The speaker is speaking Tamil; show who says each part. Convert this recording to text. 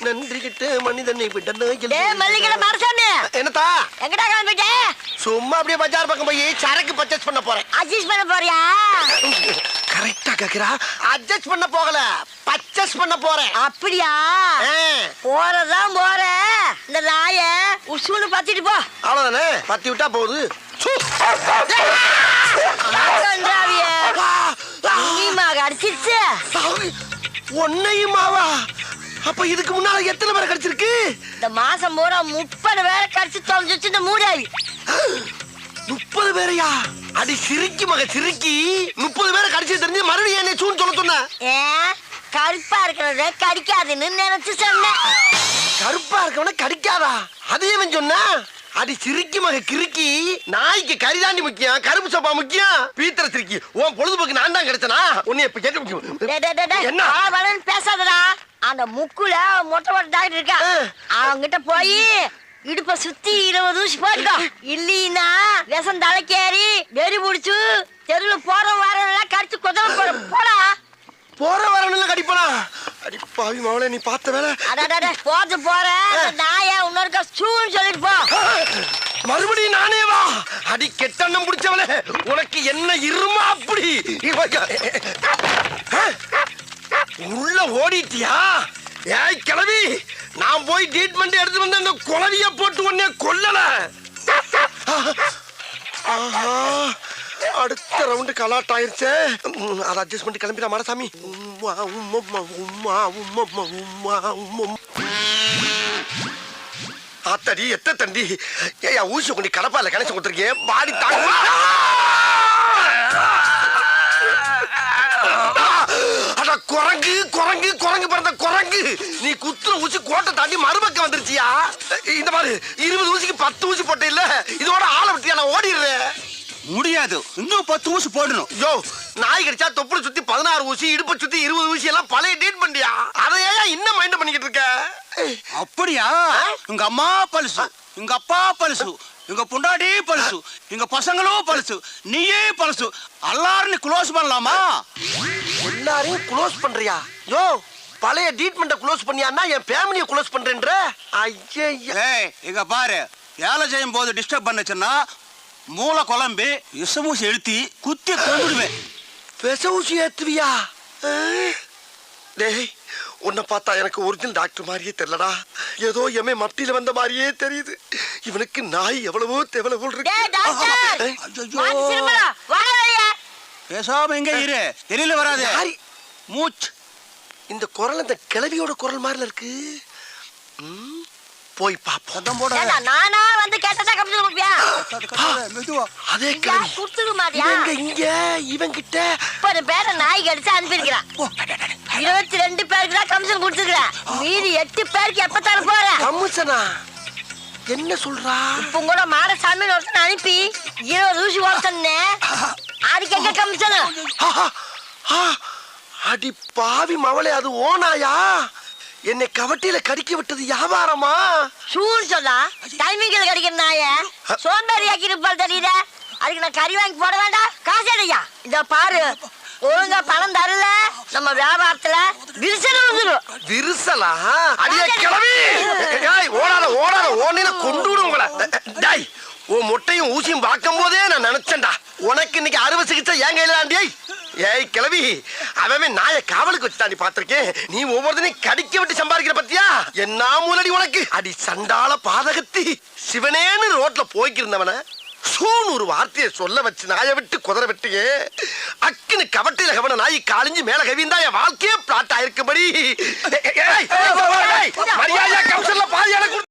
Speaker 1: நன்றி கிட்ட மனிதனை விடனு
Speaker 2: டேய் மல்லிகை மரசாமி
Speaker 1: என்னத்தா?
Speaker 2: எங்கடா கிளம்பிட்ட
Speaker 1: சும்மா அப்படியே பஜார் பக்கம் போய் சரக்கு பர்ச்சேஸ் பண்ண போறேன்.
Speaker 2: அட்ஜஸ்ட் பண்ண போறியா?
Speaker 1: கரெக்டா கேக்குறா? அட்ஜஸ்ட் பண்ண போகல. பர்ச்சேஸ் பண்ண போறேன்.
Speaker 2: அப்படியா?
Speaker 1: ஆ,
Speaker 2: போறதான் போற இந்த நாய உசுன்னு பத்திட்டு போ.
Speaker 1: அவ்வளவுதானே? பத்தி விட்டா போகுது.
Speaker 2: அடிச்சிருச்சு.
Speaker 1: ஆ, உன்னையுமாவா? அப்ப இதுக்கு முன்னால எத்தனை பேரை கிடைச்சிருக்கு?
Speaker 2: இந்த மாசம் பூரா முப்பது வேலை கடிச்சு தொலைஞ்சிச்சு இந்த மூடாவி
Speaker 1: முப்பது பேரையா? அடி சிரிக்கி மக சிரிக்கி. முப்பது பேரை கடிச்சு தெரிஞ்சு மறுபடியும் என்ன சூன்னு சொல்ல சொன்ன?
Speaker 2: கருப்பா இருக்கிறத கடிக்காதுன்னு நினைச்சு சொன்னேன்
Speaker 1: கருப்பா இருக்கவன கடிக்காதா? அதையும் சொன்னா? அடி சிரிக்கி மக கிறுக்கி. நாய்க்கு கரிதாண்டி முக்கியம் கருப்பு சோப்பா முக்கியம். பீத்தர சிரிக்கி. உன் பொழுதுபோக்கு நான் தான் கிடைச்சனா? உன்னை இப்ப
Speaker 2: டேய்.
Speaker 1: என்ன?
Speaker 2: பேசாதடா. அந்த முக்குல மொட்டை மொட்டை டாக்டர் இருக்கா. அவங்கிட்ட போய் இடுப்ப சுத்தி இருபது ஊசி போட்டுக்கோ. இல்லீன்னா விஷம் தலைக்கேறி வெறி பிடிச்சு தெருவுல போற வாரம் கடிச்சு குதவ போற போடா.
Speaker 1: போற வரணும்ல கடிப்பனா? அடி பாவி மவளே நீ பார்த்த வேலை.
Speaker 2: அடாடா போது போற. நாய இன்னொருக்கா சூன்னு சொல்லிட்டு போ.
Speaker 1: மறுபடியும் நானே வா. அடி கெட்டண்ணம் பிடிச்சவளே. உனக்கு என்ன இருமா அப்படி? உள்ள ஓடிட்டியா? ஏய் கிளவி நான் போய் ட்ரீட்மெண்ட் எடுத்து வந்து அந்த குளவிய போட்டு உடனே கொல்லல. ஆஹா அடுத்த ரவுண்டு கலாட் ஆயிருச்சு. அதை அட்ஜஸ்ட் பண்ணி கிளம்பிடா மாடசாமி. உம்மா உம்மம்மா உம்மா உம்மம்மா உம்மா உம்மம் ஆத்தடி எத்த தண்டி? ஏயா ஊசி கொண்டு கடப்பால கணேசன் கொடுத்துருக்கேன் பாடி தாங்க கோட்டை தாண்டி மறுபக்கம் வந்துருச்சியா? இந்த மாதிரி இருபது ஊசிக்கு பத்து ஊசி போட்ட இல்ல? இதோட ஆளை விட்டியா நான் ஓடிடுறேன்.
Speaker 3: முடியாது. இன்னும் பத்து ஊசி போடணும்.
Speaker 1: யோ நாய் கடிச்சா தொப்புளை சுத்தி பதினாறு ஊசி இடுப்பை சுத்தி இருபது ஊசி எல்லாம் பழைய டேட் பண்ணியா அதை ஏன் இன்னும் மைண்ட் பண்ணிக்கிட்டு இருக்க?
Speaker 3: அப்படியா? உங்க அம்மா பழுசு உங்க அப்பா பழுசு உங்க பொண்டாட்டி பழுசு எங்க பசங்களும் பழுசு நீயே பழுசு. எல்லாரும் நீ க்ளோஸ் பண்ணலாமா?
Speaker 1: எல்லாரையும் க்ளோஸ் பண்றியா? யோ பழைய ட்ரீட்மெண்ட்டை க்ளோஸ் பண்ணியான்னா என் ஃபேமிலியை க்ளோஸ் பண்றேன்ற. ஐயா
Speaker 3: ஏய் இங்க பாரு. வேலை செய்யும் போது டிஸ்டர்ப் பண்ணுச்சுன்னா மூளை குழம்பி விஷமூசி எழுத்தி குத்தி கொண்டுடுவேன்
Speaker 1: ஏத்துவியா? ஆ? டேய் உன்னை பார்த்தா எனக்கு ஒரிஜினல் டாக்டர் மாதிரியே தெரியலடா. ஏதோ எமே மத்தியில வந்த மாதிரியே தெரியுது. இவனுக்கு நாய் எவ்வளவோ
Speaker 2: டேய்
Speaker 1: இருக்கு
Speaker 3: பேசாம எங்க இரு. தெரியல வராது.
Speaker 1: யாரி?
Speaker 3: மூச்சு.
Speaker 1: இந்த குரல் இந்த கிழவியோட குரல் மாதிரில இருக்கு. ம், போய் பாப்போம்
Speaker 3: போட
Speaker 2: நானா வந்து கேட்டதா கமிஷன் கொடுப்பியா
Speaker 3: மெதுவா.
Speaker 1: அதே
Speaker 2: யா
Speaker 1: கிழவி.
Speaker 2: குடுத்துக்க மாட்டியா
Speaker 1: இவங்க இங்க இவன் கிட்ட
Speaker 2: முப்பது பேரை நாய் கடிச்சு அனுப்பியிருக்கிறான் இருபத்தி ரெண்டு பேருக்கு தான் கமிஷன் கொடுத்துருக்கிறேன் மீதி எட்டு பேருக்கு எப்ப தர போற?
Speaker 1: கம்முசனா? என்ன சொல்றா?
Speaker 2: இப்ப கூட மாடசாமி ஒருத்தன் அனுப்பி இருபது ஊசி ஓட்டனே அதுக்கு எங்க கமிஷன்
Speaker 1: அடி பாவி மவளே அது ஓனாயா என்னை கவட்டியில கடிக்க விட்டது வியாபாரமா?
Speaker 2: சூன்னு சொன்னா டைமிங்கில் கிடைக்கிற நாய. சோம்பேறி ஆக்கி இருப்பாள் தெரியுத? அதுக்கு நான் கறி வாங்கி போட வேண்டாம். காசு எடுயா இந்த பாரு. ஒழுங்கா பணம் தரல. நம்ம வியாபாரத்துல விரிசல் வந்துடும்
Speaker 1: விரிசலா? அடியே கிளவி ஏய் ஓடாத ஓடாத. ஓடின கொண்டு விடும் உங்களை. டேய் உன் முட்டையும் ஊசியும் பார்க்கும் போதே நான் நினைச்சேன்டா. உனக்கு இன்னைக்கு அறுவை சிகிச்சை என் கையில தாண்டி? ஏய் கிளவி அவன் நாய காவலுக்கு வச்சு நீ பாத்திருக்கேன் நீ ஒவ்வொருத்தனையும் கடிக்க விட்டு சம்பாதிக்கிற பத்தியா? என்ன மூலடி உனக்கு? அடி சண்டாள பாதகத்தி. சிவனேன்னு ரோட்ல போய்க்கிருந்தவன சூன் ஒரு வார்த்தையை சொல்ல வச்சு நாயை விட்டு குதிரை விட்டுங்க அக்குன்னு கவட்டையில கவன நாய் காலிஞ்சு மேல கவிந்தா என் வாழ்க்கையே பிளாட் ஆயிருக்கும்படி. மரியாதையா